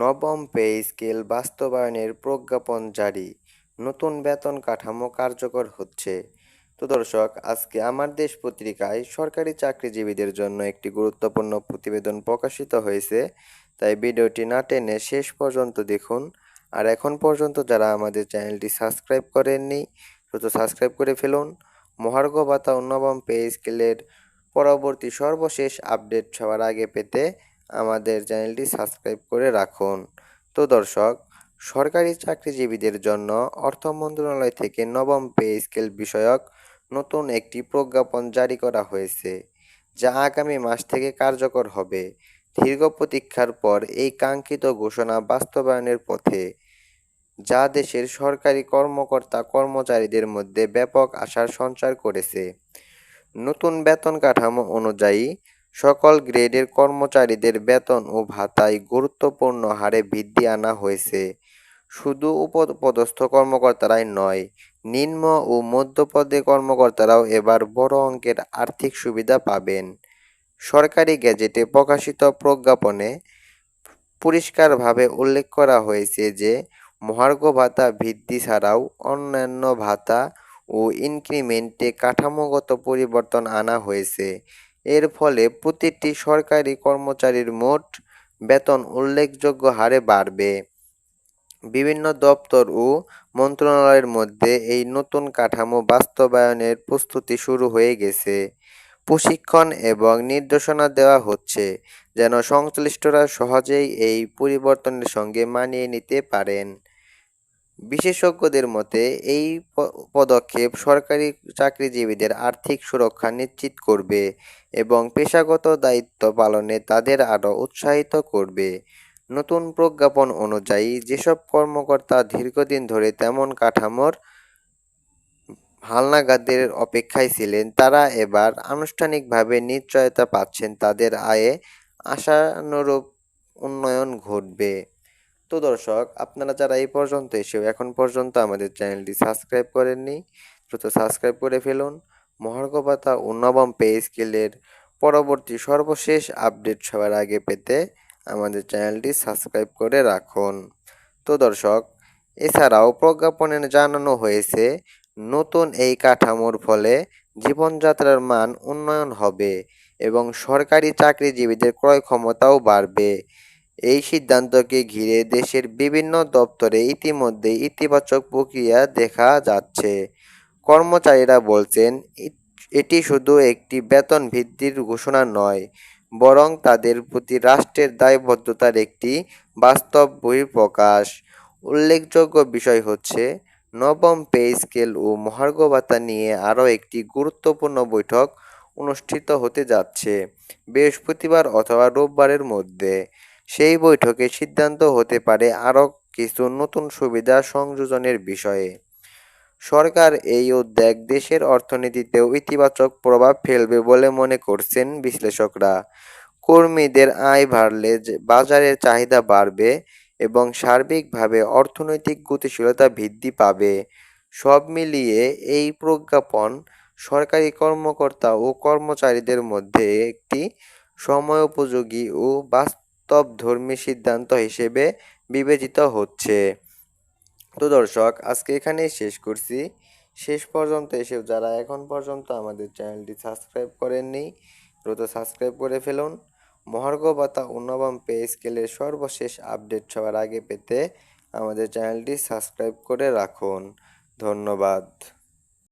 নবম pay scale বাস্তবায়নের প্রজ্ঞাপন জারি। নতুন বেতন কাঠামো কার্যকর হচ্ছে। তো দর্শক, আজকে আমার দেশ পত্রিকায় সরকারি চাকরিজীবীদের জন্য একটি গুরুত্বপূর্ণ প্রতিবেদন প্রকাশিত হয়েছে। তাই ভিডিওটি না টেনে শেষ পর্যন্ত দেখুন। আর এখন পর্যন্ত যারা আমাদের চ্যানেলটি সাবস্ক্রাইব করেননি, দ্রুত সাবস্ক্রাইব করে ফেলুন। মহার্ঘ ভাতা নবম পে স্কেলের পরবর্তী সর্বশেষ আপডেট সবার আগে পেতে আমাদের চ্যানেলটি সাবস্ক্রাইব করে রাখুন। তো দর্শক, সরকারি চাকরিজীবীদের জন্য অর্থ মন্ত্রণালয় থেকে নবম পে স্কেল বিষয়ক নতুন একটি প্রজ্ঞাপন জারি করা হয়েছে, যা আগামী মাস থেকে কার্যকর হবে। দীর্ঘ প্রতীক্ষার পর এই কাঙ্ক্ষিত ঘোষণা বাস্তবায়নের পথে, যা দেশের সরকারি কর্মকর্তা কর্মচারীদের মধ্যে ব্যাপক আশার সঞ্চার করেছে। নতুন বেতন কাঠামো অনুযায়ী সকল গ্রেডের কর্মচারীদের বেতন ও ভাতায় গুরুত্বপূর্ণ হারে বৃদ্ধি আনা হয়েছে। শুধু উপপদস্থ কর্মকর্তারাই নয়, নিম্ন ও মধ্যপদে কর্মকর্তারাও এবার বড় অঙ্কের আর্থিক সুবিধা পাবেন। সরকারি গেজেটে প্রকাশিত প্রজ্ঞাপনে পরিষ্কারভাবে উল্লেখ করা হয়েছে যে, মহার্ঘ ভাতা বৃদ্ধি ছাড়াও অন্যান্য ভাতা ও ইনক্রিমেন্টে কাঠামোগত পরিবর্তন আনা হয়েছে। এর ফলে প্রতিটি সরকারি কর্মচারীর মোট বেতন উল্লেখযোগ্য হারে বাড়বে। বিভিন্ন দপ্তর ও মন্ত্রণালয়ের মধ্যে এই নতুন কাঠামো বাস্তবায়নের প্রস্তুতি শুরু হয়ে গেছে। প্রশিক্ষণ এবং নির্দেশনা দেওয়া হচ্ছে যেন সংশ্লিষ্টরা সহজেই এই পরিবর্তনের সঙ্গে মানিয়ে নিতে পারেন। বিশেষজ্ঞদের মতে, এই পদক্ষেপ সরকারি চাকরিজীবীদের আর্থিক সুরক্ষা নিশ্চিত করবে এবং পেশাগত দায়িত্ব পালনে তাদের আরও উৎসাহিত করবে। নতুন প্রজ্ঞাপন অনুযায়ী, যেসব কর্মকর্তা দীর্ঘদিন ধরে তেমন কাঠামোর হালনাগাদের অপেক্ষায় ছিলেন, তারা এবার আনুষ্ঠানিকভাবে নিশ্চয়তা পাচ্ছেন, তাদের আয়ে আশানুরূপ উন্নয়ন ঘটবে। তো দর্শক, আপনারা যারা এই পর্যন্ত এসেও এখন পর্যন্ত আমাদের চ্যানেলটি সাবস্ক্রাইব করেননি, দ্রুত সাবস্ক্রাইব করে ফেলুন। মহার্ঘ ভাতা ও নবম পে স্কেলের পরবর্তী সর্বশেষ আপডেট সবার আগে পেতে আমাদের চ্যানেলটি সাবস্ক্রাইব করে রাখুন। তো দর্শক, এছাড়াও প্রজ্ঞাপনে জানানো হয়েছে, নতুন এই কাঠামোর ফলে জীবনযাত্রার মান উন্নয়ন হবে এবং সরকারি চাকরিজীবীদের ক্রয় ক্ষমতাও বাড়বে। এই সিদ্ধান্তকে ঘিরে দেশের বিভিন্ন দপ্তরে ইতিমধ্যে ইতিবাচক প্রক্রিয়া দেখা যাচ্ছে। কর্মচারীরা বলছেন এটি শুধু একটি বেতন ভিত্তির ঘোষণা নয়, বরং তাদের প্রতি রাষ্ট্রের দায়বদ্ধতার একটি বাস্তব বহিঃপ্রকাশ। উল্লেখযোগ্য বিষয় হচ্ছে, নবম পে স্কেল ও মহার্ঘ ভাতা নিয়ে আরও একটি গুরুত্বপূর্ণ বৈঠক অনুষ্ঠিত হতে যাচ্ছে বৃহস্পতিবার অথবা রোববারের মধ্যে। সেই বৈঠকে সিদ্ধান্ত হতে পারে আরও কিছু নতুন সুবিধা সংযোজনের বিষয়ে। সরকার এই উদ্যোগ দেশের অর্থনীতিতেও ইতিবাচক প্রভাব ফেলবে বলে মনে করছেন বিশ্লেষকরা। কর্মীদের আয় বাড়লে বাজারের চাহিদা বাড়বে এবং সার্বিকভাবে অর্থনৈতিক গতিশীলতা বৃদ্ধি পাবে। সব মিলিয়ে এই প্রজ্ঞাপন সরকারি কর্মকর্তা ও কর্মচারীদের মধ্যে একটি সময়োপযোগী ও বাস্তবধর্মী সিদ্ধান্ত হিসেবে বিবেচিত হচ্ছে। তো দর্শক, আজকে এখানেই শেষ করছি। শেষ পর্যন্ত এসেও যারা এখন পর্যন্ত আমাদের চ্যানেলটি সাবস্ক্রাইব করেননি, দ্রুত সাবস্ক্রাইব করে ফেলুন। মহার্ঘ ভাতা ও নবম পে স্কেলের সর্বশেষ আপডেট সবার আগে পেতে আমাদের চ্যানেলটি সাবস্ক্রাইব করে রাখুন। ধন্যবাদ।